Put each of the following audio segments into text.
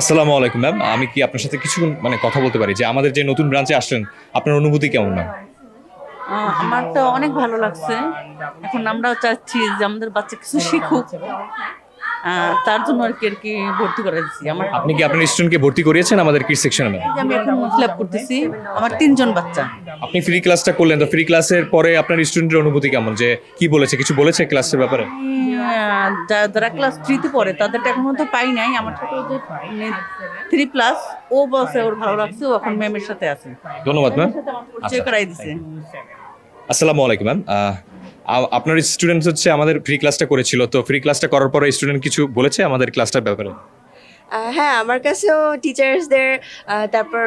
আসসালামু আলাইকুম ম্যাম আমি কি আপনার সাথে কিছু মানে কথা বলতে পারি? যে আমাদের যে নতুন ব্রাঞ্চে আসছেন আপনার অনুভূতি কেমন ম্যাম আমার তো অনেক ভালো লাগছে। এখন আমরাও চাচ্ছি যে আমাদের বাচ্চা কিছু শিখুক। তার জন্য আর কি আর কি ভর্তি করে দিচ্ছি। আমার আপনি কি আপনার স্টুডেন্টকে ভর্তি করিয়েছেন আমাদের কি সেকশনে আমি এখন আপ করতেছি আমার তিনজন বাচ্চা। আপনি ফ্রি ক্লাসটা করলেন তো ফ্রি ক্লাসের পরে আপনার স্টুডেন্টের অনুভূতি কেমন? যে কি বলেছে কিছু বলেছে ক্লাসের ব্যাপারে? যারা ক্লাস থ্রিতে পড়ে তাদেরটা এখনও তো পাই নাই। আমার থ্রি প্লাস ও বসে ওর ভালো লাগছে ও এখন ম্যামের সাথে আছে। ধন্যবাদ ম্যাম পরিচয় করাই দিছে। আসসালামু আলাইকুম ম্যাম আপনার স্টুডেন্ট হচ্ছে আমাদের ফ্রি ক্লাসটা করেছিল তো ফ্রি ক্লাসটা করার পরে স্টুডেন্ট কিছু বলেছে আমাদের ক্লাসটার ব্যাপারে? হ্যাঁ আমার কাছেও টিচার্সদের তারপর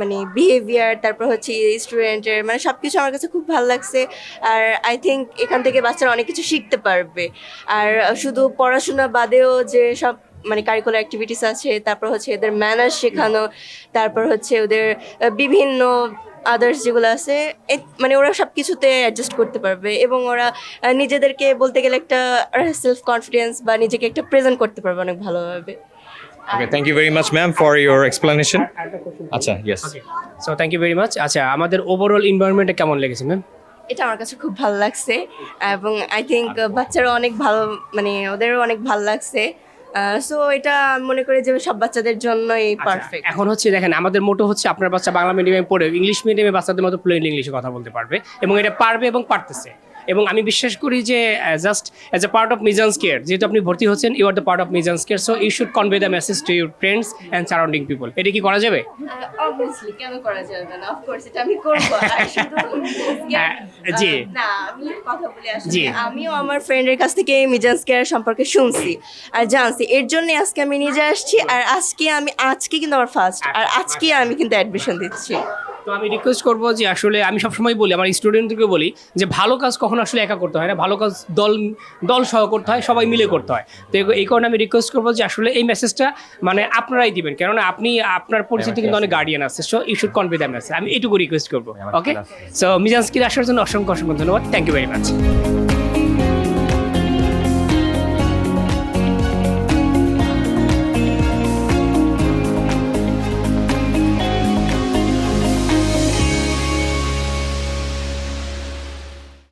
মানে বিহেভিয়ার তারপর হচ্ছে স্টুডেন্টের মানে সব কিছু আমার কাছে খুব ভালো লাগছে। আর আই থিঙ্ক এখান থেকে বাচ্চারা অনেক কিছু শিখতে পারবে। আর শুধু পড়াশোনা বাদেও যে সব মানে কারিকুলার অ্যাক্টিভিটিস আছে, তারপর হচ্ছে এদের ম্যানার শেখানো, তারপর হচ্ছে ওদের বিভিন্ন আদার্স যেগুলো আছে এ- মানে ওরা সব কিছুতে অ্যাডজাস্ট করতে পারবে এবং ওরা নিজেদেরকে বলতে গেলে একটা সেলফ কনফিডেন্স বা নিজেকে একটা প্রেজেন্ট করতে পারবে অনেক ভালোভাবে। Okay thank you very much ma'am for your explanation আচ্ছা yes so thank you very much আচ্ছা আমাদের ওভারঅল এনভায়রনমেন্টটা কেমন লেগেছে ম্যাম এটা আমার কাছে খুব ভালো লাগছে এবং আই থিঙ্ক বাচ্চারা অনেক ভালো মানে ওদেরও অনেক ভালো লাগছে। সো এটা মনে করি যে সব বাচ্চাদের জন্যই পারফেক্ট এখন হচ্ছে দেখেন আমাদের মোটো হচ্ছে আপনার বাচ্চা বাংলা মিডিয়ামে পড়ে ইংলিশ মিডিয়ামে বাচ্চাদের মতো ফ্লুয়েন্ট ইংলিশে কথা বলতে পারবে এবং এটা পারবে এবং পারতেছে। এবং আমি বিশ্বাস করি যে just as a part of Mizan's care যেহেতু আপনি ভর্তি হচ্ছেন you are the part of Mizan's care so you should convey the message to your friends and surrounding people এটা কি করা যাবে? অবভিয়াসলি কেন করা যাবে না? অফকোর্স এটা আমি করব। আর শুধু হ্যাঁ, জি। না আমি কথা বলি আসলে। জি। আমিও আমার ফ্রেন্ডের কাছ থেকে মিজান্স কেয়ার সম্পর্কে শুনছি আর জানছি। এর জন্য আজকে আমি নিজে আসছি আর আজকে আমি আজকে কিন্তু আমার ফার্স্ট আর আজকে আমি কিন্তু অ্যাডমিশন দিচ্ছি। তো আমি রিকোয়েস্ট করব যে আসলে আমি সবসময় বলি আমার স্টুডেন্টদেরকে বলি যে ভালো কাজ কখন আসলে একা করতে হয় না ভালো কাজ দল দল সহ করতে হয় সবাই মিলে করতে হয়। তো এই- কারণে আমি রিকোয়েস্ট করব যে আসলে এই মেসেজটা মানে আপনারাই দিবেন কেননা আপনি আপনার পরিচিতি কিন্তু অনেক গার্ডিয়ান আছে so you should convey the message আমি এটুকু রিকোয়েস্ট করব ওকে সো মিজানস্কির আসার জন্য অসংখ্য অসংখ্য ধন্যবাদ থ্যাংক ইউ ভেরি মাচ